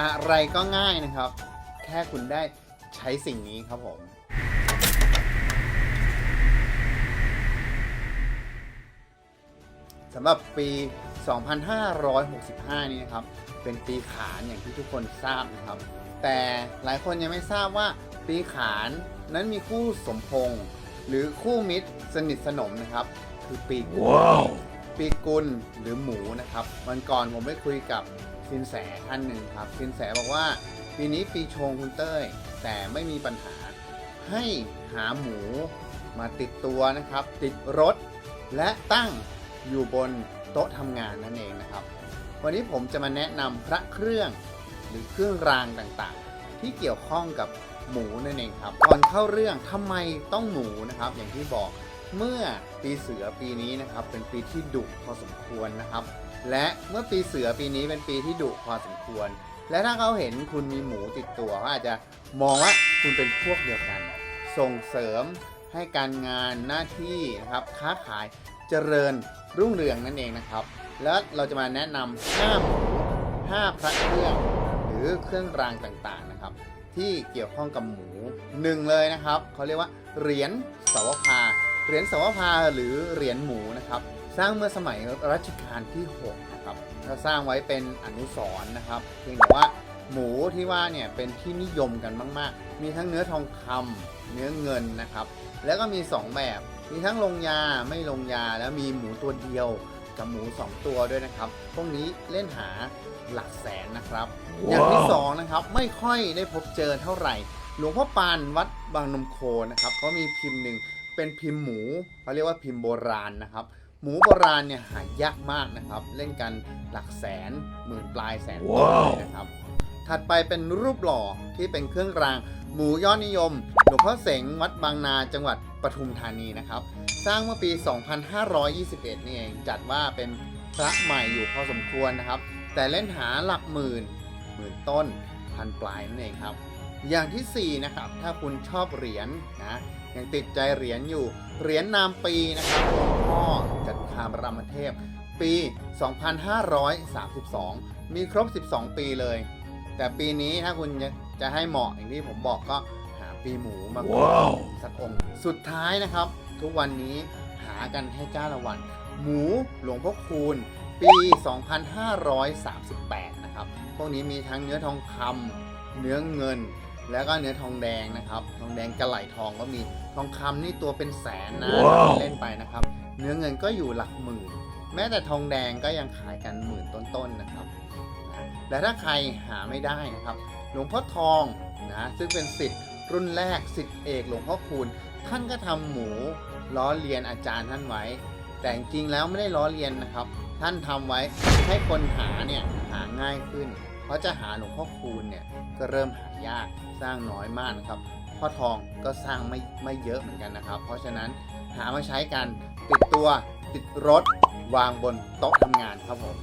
อะไรก็ง่ายนะครับ แค่คุณได้ใช้สิ่งนี้ครับผม สำหรับปี 2565 นี้นะครับ เป็นปีขานอย่างที่ทุกคนทราบนะครับ แต่หลายคนยังไม่ทราบว่าปีขานนั้นมีคู่สมพงษ์หรือคู่มิตรสนิทสนมนะครับ คือปีกุลปีกุลหรือหมูนะครับ วันก่อนผมไปคุยกับ สินแสท่านหนึ่งครับสินแสบอกว่าปีนี้ปีชงคุณเต้ย แต่ไม่มีปัญหาให้หาหมูมาติดตัวนะครับ ติดรถ และตั้งอยู่บนโต๊ะทำงานนั่นเองนะครับ วันนี้ผมจะมาแนะนำพระเครื่องหรือเครื่องรางต่างๆ ที่เกี่ยวข้องกับหมูนั่นเองครับก่อนเข้าเรื่องทำไมต้องหมูนะครับ อย่างที่บอก เมื่อปีเสือปีนี้นะครับเป็นปีที่ดุพอสมควรนะครับ และเมื่อปีเสือปีนี้เป็นปีที่ดุพอสมควร และถ้าเขาเห็นคุณมีหมูติดตัวเขาอาจจะมองว่าคุณเป็นพวกเดียวกัน ส่งเสริมให้การงานหน้าที่นะครับค้าขายเจริญรุ่งเรืองนั่นเองนะครับ แล้วเราจะมาแนะนำห้าหมูห้าพระเครื่องหรือเครื่องรางต่างๆนะครับ ที่เกี่ยวข้องกับหมูหนึ่งเลยนะครับเขาเรียกว่าเหรียญสวภา เหรียญสวภาหรือเหรียญหมูนะครับ สร้างเมื่อสมัยรัชกาลที่6นะครับก็สร้างไว้เป็นอนุสรณ์นะครับเพียงแต่ว่าหมูที่ว่าเนี่ยเป็นที่นิยมกันมาก ๆ มีทั้งเนื้อทองคำเนื้อเงินนะครับ แล้วก็มี 2 แบบ มีทั้งลงยาไม่ลงยาแล้วมีหมูตัวเดียวกับหมู 2 ตัวด้วยนะครับ พวกนี้เล่นหาหลักแสนนะครับอย่างที่สองนะครับไม่ค่อยได้พบเจอเท่าไหร่ หลวงพ่อปานวัดบางนมโคนะครับเขามีพิมพ์หนึ่ง เป็นพิมพ์หมูเขาเรียกว่าพิมพ์โบราณนะครับ หมูโบราณเนี่ยหายากมากนะครับ เล่นกันหลักแสนหมื่นปลายแสนต้นเลยนะครับ ถัดไปเป็นรูปหล่อที่เป็นเครื่องราง หมูยอดนิยมหลวงพ่อเสงวัดบางนาจังหวัดปทุมธานีนะครับ สร้างเมื่อปี 2521 นี่เองจัดว่าเป็นพระใหม่อยู่พอสมควรนะครับ แต่เล่นหาหลักหมื่นหมื่นต้นพันปลายนั่นเองครับ อย่างทีสี่ 4 นะครับ ถ้าคุณชอบเหรียญนะยังติดใจเหรียญอยู่ เหรียญนามปีนะครับหลวงพ่อจัดคามรามเทพ ปี 2532 มีครบ 12 ปีเลย แต่ปีนี้ถ้าคุณจะจะให้เหมาะอย่างที่ผมบอกก็หาปีหมูมาก่อนสักองค์สุดท้ายนะครับ ทุกวันนี้หากันให้จ้าละวัน หมูหลวงพ่อคูณ ปี 2538 นะครับ พวกนี้มีทั้งเนื้อทองคำเนื้อเงิน แล้วก็เนื้อทองแดงนะครับ ทองแดงกระไหลทองก็มีทองคำนี่ตัวเป็นแสนนะว้าวเล่นไปนะครับ เนื้อเงินก็อยู่หลักหมื่น แม้แต่ทองแดงก็ยังขายกันหมื่นต้นๆนะครับนะและถ้าใครหาไม่ได้นะครับ หลวงพ่อทองนะซึ่งเป็นสิทธิ์รุ่นแรกสิทธิ์เอกหลวงพ่อคูณท่านก็ทำหมูล้อเลียนอาจารย์ท่านไว้ แต่จริงๆแล้วไม่ได้ล้อเลียนนะครับ ท่านทำไว้ให้คนหาเนี่ยหาง่ายขึ้น เพราะจะหาหลวงพ่อคูณเนี่ยก็เริ่มหายากสร้างน้อยมากนะครับพ่อทองก็สร้างไม่ไม่เยอะเหมือนกันนะครับ เพราะฉะนั้นหามาใช้กันติดตัวติดรถวางบนโต๊ะทำงานครับผม